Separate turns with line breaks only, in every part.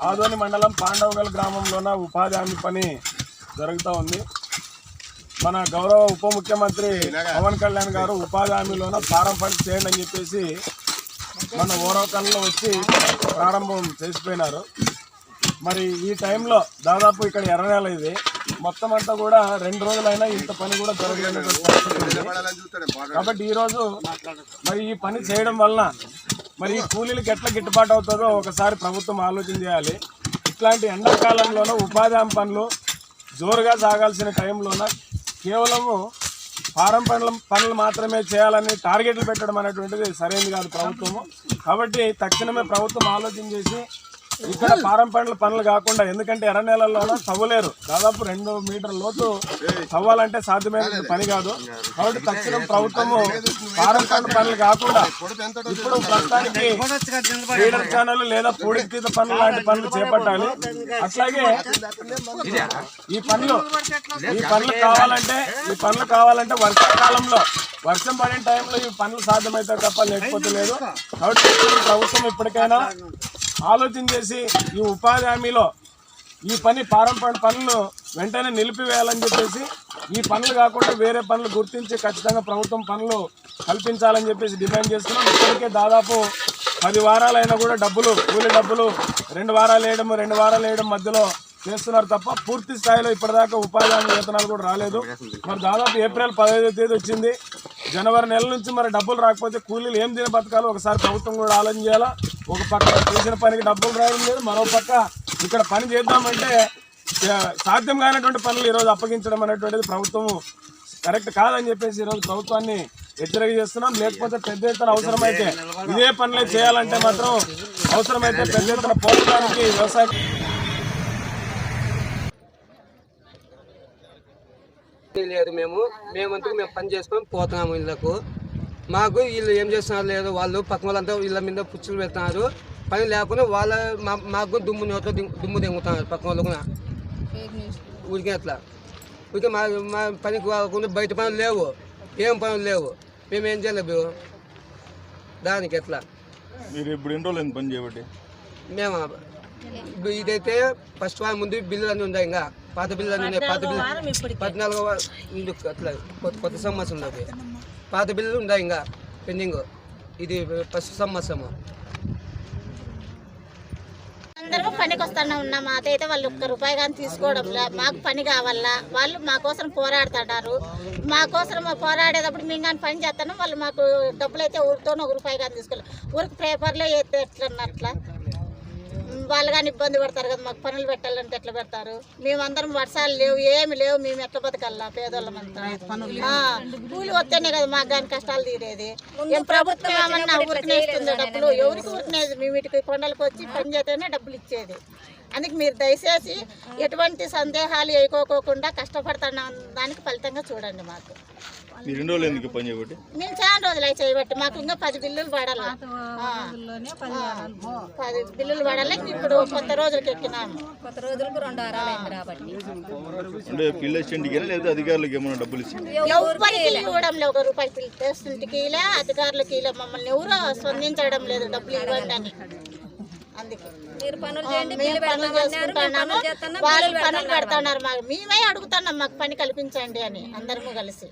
ఆదోని మండలం పాండవగల్ గ్రామంలోన ఉపాధి హామీ పని జరుగుతూ ఉంది. మన గౌరవ ఉప ముఖ్యమంత్రి పవన్ కళ్యాణ్ గారు ఉపాధి హామీలోన ఫారం పని చేయండి అని చెప్పేసి మన ఓరవకల్లో వచ్చి ప్రారంభం చేసిపోయినారు. మరి ఈ టైంలో దాదాపు ఇక్కడ ఎర్ర నెల ఇది. మొత్తం అంతా కూడా రెండు రోజులైనా ఇంత పని కూడా ఉంది. కాబట్టి ఈరోజు మరి ఈ పని చేయడం వలన మరి ఈ కూలీలకు ఎట్లా గిట్టుబాటు అవుతుందో ఒకసారి ప్రభుత్వం ఆలోచన చేయాలి. ఇట్లాంటి ఎండాకాలంలోనూ ఉపాధి హామీ పనులు జోరుగా సాగాల్సిన టైంలోన కేవలము ఫారం పనులు పనులు మాత్రమే చేయాలని టార్గెట్లు పెట్టడం అనేటువంటిది సరైనది కాదు ప్రభుత్వము. కాబట్టి తక్షణమే ప్రభుత్వం ఆలోచన చేసి ఇక్కడ పారం పండ్ల పనులు కాకుండా ఎందుకంటే ఎర్ర నెలల్లోన తవ్వలేరు. దాదాపు రెండు మీటర్ లోతు తవ్వాలంటే సాధ్యమైన పని కాదు. కాబట్టి తక్షణం ప్రభుత్వము పారం పండ్ల పనులు కాకుండా ఇప్పుడు ప్రస్తుతానికి ఫీడర్ ఛానల్ లేదా పూడికతీత పనులు లాంటి పనులు చేపట్టాలి. అట్లాగే ఈ పనులు ఈ పనులు కావాలంటే ఈ పనులు కావాలంటే వర్షాకాలంలో వర్షం పడిన టైంలో ఈ పనులు సాధ్యమైతే తప్ప లేకపోతే లేదు. కాబట్టి ప్రభుత్వం ఇప్పటికైనా ఆలోచన చేసి ఈ ఉపాధి హామీలో ఈ పని పారంపర పనులు వెంటనే నిలిపివేయాలని చెప్పేసి ఈ పనులు కాకుండా వేరే పనులు గుర్తించి ఖచ్చితంగా ప్రభుత్వం పనులు కల్పించాలని చెప్పేసి డిమాండ్ చేస్తున్నాం. ఇప్పటికే దాదాపు పది వారాలైనా కూడా డబ్బులు కూలి డబ్బులు రెండు వారాలు వేయడం రెండు వారాలు వేయడం మధ్యలో చేస్తున్నారు తప్ప పూర్తి స్థాయిలో ఇప్పటిదాకా ఉపాధి హామీ వేతనాలు కూడా రాలేదు. మరి దాదాపు ఏప్రిల్ పదహైదో తేదీ వచ్చింది. జనవరి నెల నుంచి మరి డబ్బులు రాకపోతే కూలీలు ఏం తిన బతకాలి? ఒకసారి ప్రభుత్వం కూడా ఆలోచన చేయాలా? ఒక పక్క చేసిన పనికి డబ్బులు రావడం లేదు మరో పక్క ఇక్కడ పని చేద్దామంటే సాధ్యం కానటువంటి పనులు ఈరోజు అప్పగించడం అనేటువంటిది ప్రభుత్వం కరెక్ట్ కాదని చెప్పేసి ఈరోజు ప్రభుత్వాన్ని హెచ్చరిక చేస్తున్నాం. లేకపోతే పెద్ద ఎత్తున అవసరమైతే ఇదే పనులే చేయాలంటే మాత్రం అవసరమైతే పెద్ద ఎత్తున పోవడానికి వ్యవసాయ
లేదు మేము. మేమంతకు మేము పని చేసుకొని పోతున్నాము ఇళ్ళకు. మాకు వీళ్ళు ఏం చేస్తున్నారు లేదు వాళ్ళు పక్కన వాళ్ళంతా ఇళ్ళ మీద పుచ్చులు పెడుతున్నారు. పని లేకుండా వాళ్ళ మా- మాకు దుమ్ము నోట్లో దుమ్ము దింగుతున్నారు పక్కన వాళ్ళు కూడా. ఊరికే అట్లా. ఊరికే మా మా పనికి కాకుండా బయట పనులు లేవు. ఏం పనులు లేవు. మేము ఏం చేయలేము దానికి ఎట్లా?
మీరు ఇప్పుడు ఎన్ని రోజులు పని చేయబట్టి?
మేము? ఇదైతే ఫస్ట్ వారం ముందు బిల్లులు అన్నీ ఉన్నాయి ఇంకా. పాత బిల్లులు అన్నీ ఉన్నాయి పాత బిల్లు పద్నాలుగో అట్లా కొత్త కొత్త సంవత్సరం అవి పాత బిల్లులు ఉన్నాయి ఇంకా పెండింగ్. ఇది ఫస్ట్ సంవత్సరము.
అందరము పనికి వస్తానే ఉన్నాం. మాకైతే వాళ్ళు ఒక్క రూపాయి కానీ తీసుకోవడం లే. మాకు పని కావాలా వాళ్ళు మా కోసం పోరాడుతున్నారు. మా కోసం పోరాడేటప్పుడు మేము కానీ పని చేస్తాను. వాళ్ళు మాకు డబ్బులు అయితే ఊరితోనే ఒక రూపాయి కానీ తీసుకోవాలి ఊరికి పేపర్లో అయితే ఎట్లా అట్లా. వాళ్ళు కానీ ఇబ్బంది పడతారు కదా మాకు పనులు పెట్టాలంటే ఎట్లా పెడతారు? మేమందరం వర్షాలు లేవు ఏమి లేవు మేము ఎట్లా బతకల్లా పేదోళ్ళమంతా కూలి వస్తేనే కదా మాకు కానీ కష్టాలు తీరేది. ఏం ప్రభుత్వం ఏమన్నా ఊరికనే ఇస్తుంది డబ్బులు? ఎవరికి ఊరికనే మేము వీటికి కొండలకు వచ్చి పని చేస్తేనే డబ్బులు ఇచ్చేది. అందుకే మీరు దయచేసి ఎటువంటి సందేహాలు వేయకోకుండా కష్టపడుతున్న దానికి ఫలితంగా చూడండి మాకు.
మీరు ఎన్ని రోజులు ఎందుకు పని చేయబట్టి?
మేము చాలా రోజులు అయి చేయబట్టి. మాకు ఇంకా పది బిల్లులు పడాలి. ఆ. ఆ. పది బిల్లులు పడాలి. ఇప్పుడు కొత్త రోజులకి ఎక్కినాము.
కొత్త రోజులకు రెండు వారాలు అయింది రాబట్టి
అంటే ఫీల్డ్ అసిస్టెంట్కి లేదా అధికారులకు ఏమైనా డబ్బులు ఇచ్చి?
ఎవరికి ఇవ్వడం లేదు. ఒక రూపాయి పిలిచేస్తుంటికి ఇలా అధికారులకి ఇలా. మమ్మల్ని ఎవరు స్పందించడం లేదు డబ్బులు ఇవ్వండి అని. అందుకే.
మీరు పనులు పెడుతున్నారు.
మాకు. మేమే అడుగుతున్నాం మాకు పని కల్పించండి అని అందరము కలిసి.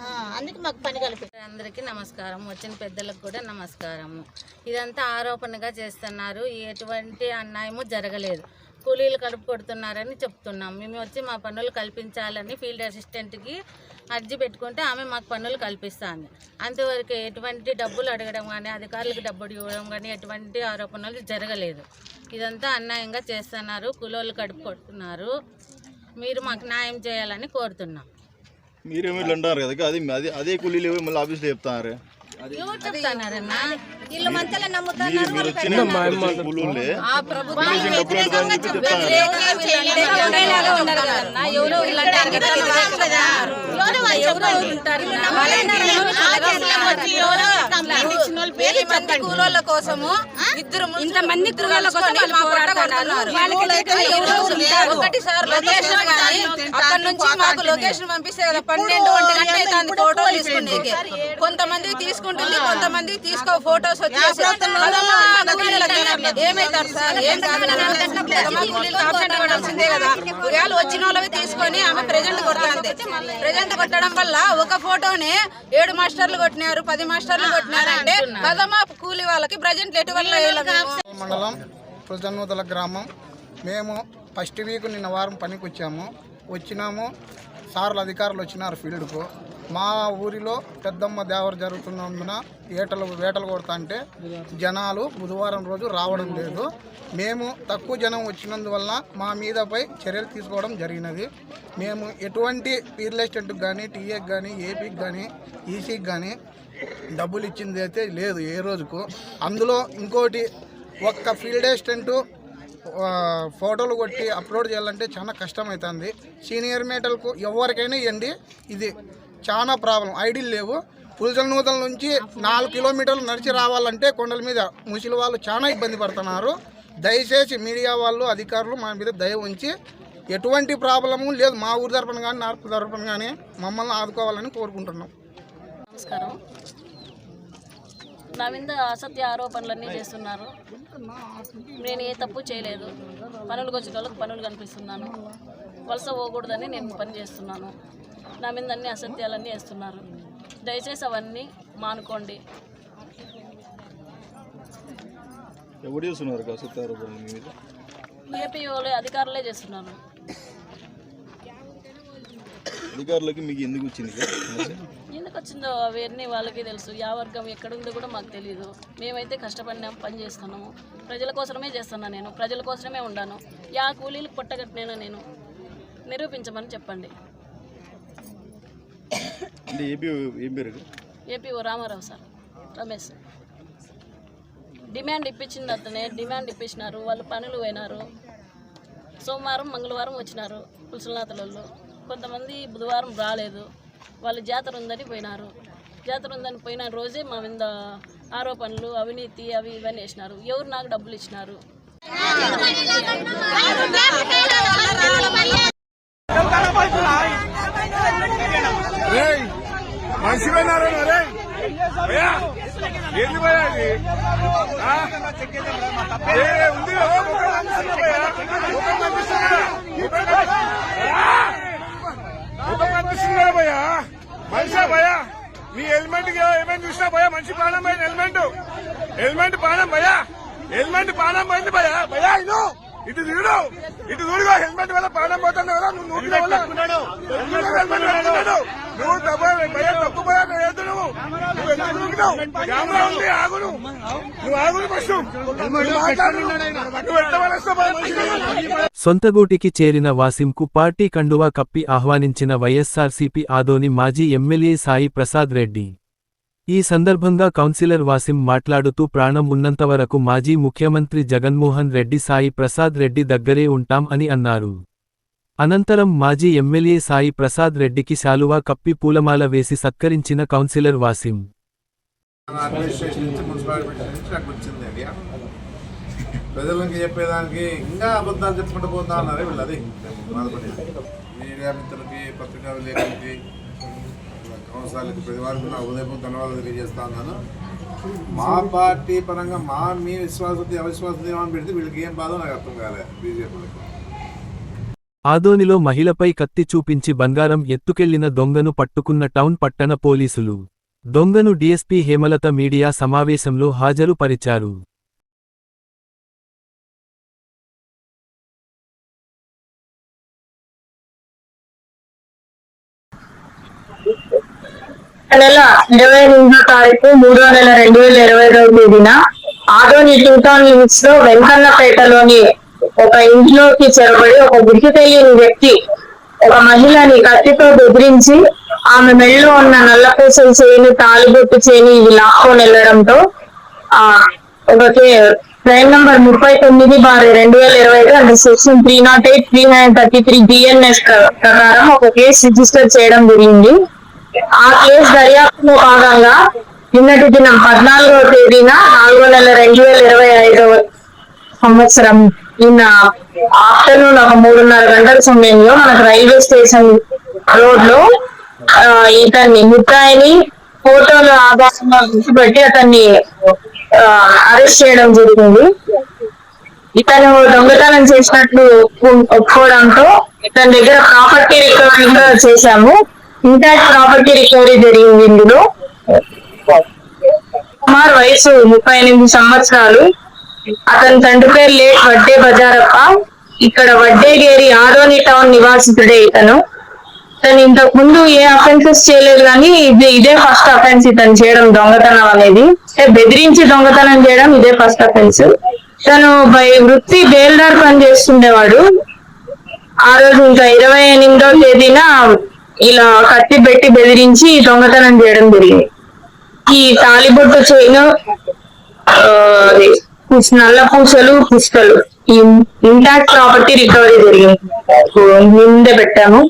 అందుకే మాకు పని కల్పించండి
అందరికీ నమస్కారం. వచ్చిన పెద్దలకు కూడా నమస్కారము. ఇదంతా ఆరోపణగా చేస్తున్నారు. ఎటువంటి అన్యాయము జరగలేదు. కూలీలు కలుపు కొడుతున్నారని చెప్తున్నాం. మేము వచ్చి మా పనులు కల్పించాలని ఫీల్డ్ అసిస్టెంట్కి అర్జీ పెట్టుకుంటే ఆమె మాకు పనులు కల్పిస్తాను అంతవరకు ఎటువంటి డబ్బులు అడగడం కానీ అధికారులకు డబ్బులు ఇవ్వడం కానీ ఎటువంటి ఆరోపణలు జరగలేదు. ఇదంతా అన్యాయంగా చేస్తున్నారు. కూలోళ్ళు కడుపు కొడుతున్నారు. మీరు మాకు న్యాయం చేయాలని కోరుతున్నాం.
మీరేమో ఇట్లా అంటారు కదా అది అదే కూలీలు మళ్ళీ ఆఫీస్లో చెప్తారు
చెప్తానారమ్మా ఎవరో. ఎవరో మంది కూలోళ్ళ కోసము ఇద్దరు ఇంత మంది కూలోళ్ళ కోసం వాళ్ళు పోరాడుతున్నారు. ఒకటి సార్ లొకేషన్ కానీ అక్కడ నుంచి మాకు లొకేషన్ పంపిస్తే కదా పన్నెండు ఒంటి గంట అవుతుంది ఫోటోలు తీసుకునేకి కొంతమంది తీసుకుంటుంది కొంతమంది తీసుకో ఫోటోస్ ఏమైతారు సార్? ఏం కదా ఒకవేళ వచ్చిన వాళ్ళవి తీసుకొని ఆమె ప్రజెంట్ కొడుతుంది ప్రజెంట్ కొట్టడం వల్ల ఒక ఫోటోని ఏడు మాస్టర్లు కొట్టినారు పది మాస్టర్లు కొట్టినారు అంటే కదమ్మా కూలీ వాళ్ళకి ప్రజెంట్ ఎటు వల్ల వేయాలి మేము?
మండలం ప్రజన్నూతల గ్రామం. మేము ఫస్ట్ వీక్ నిన్న వారం పనికి వచ్చాము వచ్చినాము. సార్లు అధికారులు వచ్చినారు ఫీల్డ్కు. మా ఊరిలో పెద్దమ్మ దేవర జరుగుతున్నందున ఏటలు వేటలు కొడతా అంటే జనాలు బుధవారం రోజు రావడం లేదు. మేము తక్కువ జనం వచ్చినందువల్ల మా మీదపై చర్యలు తీసుకోవడం జరిగినది. మేము ఎటువంటి రియల్ ఎస్టేట్కి కానీ టీఏకి కానీ ఏపీకి కానీ ఈసీకి కానీ డబ్బులు ఇచ్చింది అయితే లేదు ఏ రోజుకు. అందులో ఇంకోటి ఒక్క ఫీల్డ్ అసిస్టెంట్ ఫోటోలు కొట్టి అప్లోడ్ చేయాలంటే చాలా కష్టమవుతుంది సీనియర్ మేటలకు ఎవరికైనా ఇవ్వండి. ఇది చాలా ప్రాబ్లం. ఐడీలు లేవు. పులిసల నూతల నుంచి నాలుగు కిలోమీటర్లు నడిచి రావాలంటే కొండల మీద ముసలి వాళ్ళు చాలా ఇబ్బంది పడుతున్నారు. దయచేసి మీడియా వాళ్ళు అధికారులు మా మీద దయ ఉంచి ఎటువంటి ప్రాబ్లము లేదు. మా ఊరి తరపున కానీ నార్పు తరపున కానీ మమ్మల్ని ఆదుకోవాలని కోరుకుంటున్నాం.
నమస్కారం. నా మీద అసత్య ఆరోపణలన్నీ చేస్తున్నారు. నేను ఏ తప్పు చేయలేదు. పనులకు వచ్చిన వాళ్ళకి పనులు కనిపిస్తున్నాను. వలస పోకూడదని నేను పని చేస్తున్నాను. నా మీద అన్ని అసత్యాలన్నీ వేస్తున్నారు. దయచేసి అవన్నీ మానుకోండి.
ఎవరు చేస్తున్నారు కదా సత్యారోపణలు మీ మీద?
ఏపీఓలే అధికారులే చేస్తున్నారు.
అధికారులకి మీకు ఎందుకు వచ్చింది?
ఎందుకు వచ్చిందో అవన్నీ వాళ్ళకి తెలుసు. యా వర్గం ఎక్కడుందో కూడా మాకు తెలియదు మేమైతే కష్టపడినాం పని చేస్తున్నాము. ప్రజల కోసమే చేస్తున్నా నేను. ప్రజల కోసమే ఉండాను యా కూలీలకు పొట్టగట్టినా నేను. నిరూపించమని చెప్పండి.
అంటే ఏపీ ఏం పేరు
APO Ramarao sir Ramesh demand ఇప్పించింది అతనే డిమాండ్ ఇప్పించినారు వాళ్ళు పనులు పోయినారు. సోమవారం మంగళవారం వచ్చినారు పులుసులనాథలలో కొంతమంది బుధవారం రాలేదు వాళ్ళు జాతర ఉందని పోయినారు. జాతర ఉందని పోయిన రోజే మా మీద ఆరోపణలు అవినీతి అవి ఇవన్నీ వేసినారు. ఎవరు నాకు డబ్బులు ఇచ్చినారు
మనిషి పోయినారు రే భయ్యా ఏంది భయ్యా ఇది ఆ? ఏ, ఉంది కదా, ముఖం కనిపిస్తుంది భయ్యా. ముఖం కనిపిస్తుంది కదా. ముఖం కనిపిస్తుంది. ఆ! ముఖం కనిపిస్తుంది కదా? భయ్యా. మనిషా భయ్యా? నీ హెల్మెట్ ఏమేమి చూసినా భయ్యా? మంచి ప్రాణం పోయింది హెల్మెట్. హెల్మెట్ ప్రాణం భయ్యా? హెల్మెట్ ప్రాణం పోయింది భయ్యా? భయ్యా ఇను ఇటు చూడు. ఇటు చూడుగా హెల్మెట్ వల్ల ప్రాణం పోతుంది కదా నువ్వు ఎందుకు హెల్మెట్ పెట్టుకున్నాడు? నువ్వు తప్ప భయ్యా తప్పు భయ్యా నువ్వు ఎద్దు నువ్వు నువ్వు కెమెరా ఉంది నువ్వు
సొంతగూటికి చేరిన వాసింకు పార్టీ కండువా కప్పి ఆహ్వానించిన వైఎస్సార్సీపీ ఆదోని మాజీ ఎమ్మెల్యే సాయి ప్రసాద్ రెడ్డి. ఈ సందర్భంగా కౌన్సిలర్ వాసిం మాట్లాడుతూ ప్రాణం ఉన్నంతవరకు మాజీ ముఖ్యమంత్రి జగన్మోహన్ రెడ్డి సాయి ప్రసాద్ రెడ్డి దగ్గరే ఉంటాం అని అన్నారు. అనంతరం మాజీ ఎమ్మెల్యే సాయి ప్రసాద్ రెడ్డికి శాలువా కప్పి పూలమాల వేసి సత్కరించిన కౌన్సిలర్ వాసిం
అడ్మినిస్ట్రేషన్ నుంచి మున్సిపాలిటీ నుంచి నాకు వచ్చింది ఐడియా ప్రజలకి చెప్పేదానికి ఇంకా అబద్ధాలు చెప్పుకుంటూ పోతా ఉన్నారు వీళ్ళు అది బాధపడి మీడియా మిత్రులకి పత్రికా విలేకరులకి కౌన్సిలర్లకి ప్రతి వారికి నా ఉదయం ధన్యవాదాలు తెలియజేస్తా ఉన్నాను. మా పార్టీ పరంగా మా మీ విశ్వాసత అవిశ్వాసత ఏమని పెడితే వీళ్ళకి ఏం బాధో నాకు అర్థం కాలేదు బీజేపీలకి
ఆదోనిలో మహిళపై కత్తి చూపించి బంగారం ఎత్తుకెళ్ళిన దొంగను పట్టుకున్న టౌన్ పట్టణ పోలీసులు. దొంగను డీఎస్పీ హేమలత మీడియా సమావేశంలో హాజరు పరిచారు.
నెల ఇరవై రెండో తారీఖు మూడో నెల రెండు వేల ఇరవై రెండు తేదీన ఆదోని టూ టౌన్లో వెంకన్నపేటలోని ఒక ఇంట్లోకి చొరబడి ఒక గుర్తు తెలియని వ్యక్తి ఒక మహిళని కత్తితో బెదిరించి ఆమె మెడలో ఉన్న నల్లపూసల చేయని తాలిబొట్టు చేయని ఇవి లాక్కొని వెళ్ళడంతో ఆ ఒక ట్రైన్ నంబర్ ముప్పై తొమ్మిది బార్ రెండు వేల ఇరవై ఐదు అంటే section three not eight three nine thirty three BNS ప్రకారం ఒక కేసు రిజిస్టర్ చేయడం జరిగింది. ఆ కేసు దర్యాప్తులో భాగంగా నిన్నటి దినం పద్నాలుగవ తేదీన నాలుగో నెల రెండు వేల ఇరవై ఐదవ సంవత్సరం నిన్న ఆఫ్టర్నూన్ ఒక మూడున్నర గంటల సమయంలో మనకు రైల్వే స్టేషన్ రోడ్లో ఇతన్ని ముద్దాయిని ఫోటోలు ఆభాసంగా గుర్తుపెట్టి అతన్ని అరెస్ట్ చేయడం జరిగింది. ఇతను దొంగతనం చేసినట్లు ఒప్పు- ఒప్పుకోవడంతో ఇతని దగ్గర ప్రాపర్టీ రికవరీ కూడా చేశాము. ఇంటాక్ట్ ప్రాపర్టీ రికవరీ జరిగింది ఇందులో. కుమార్ వయసు ముప్పై ఎనిమిది సంవత్సరాలు. అతని తండ్రి పేరు లేట్ వడ్డే బజారప్ప. ఇక్కడ వడ్డేగేరి ఆదోని టౌన్ నివాసితుడే ఇతను. తను ఇంతకు ముందు ఏ అఫెన్సెస్ చేయలేదు కానీ ఇది ఇదే ఫస్ట్ అఫెన్స్ ఇతను చేయడం దొంగతనం అనేది. బెదిరించి దొంగతనం చేయడం ఇదే ఫస్ట్ అఫెన్స్ తను బై వృత్తి బేల్దార్ పని చేస్తుండేవాడు. ఆ రోజు ఇంకా ఇరవై ఎనిమిదో తేదీన ఇలా కత్తి పెట్టి బెదిరించి దొంగతనం చేయడం జరిగింది. ఈ తాలిబొట్టు చైన్ నల్ల పూసలు పుస్తలు. ఇంటాక్ట్ ప్రాపర్టీ రికవరీ జరిగింది. ముందే పెట్టాము.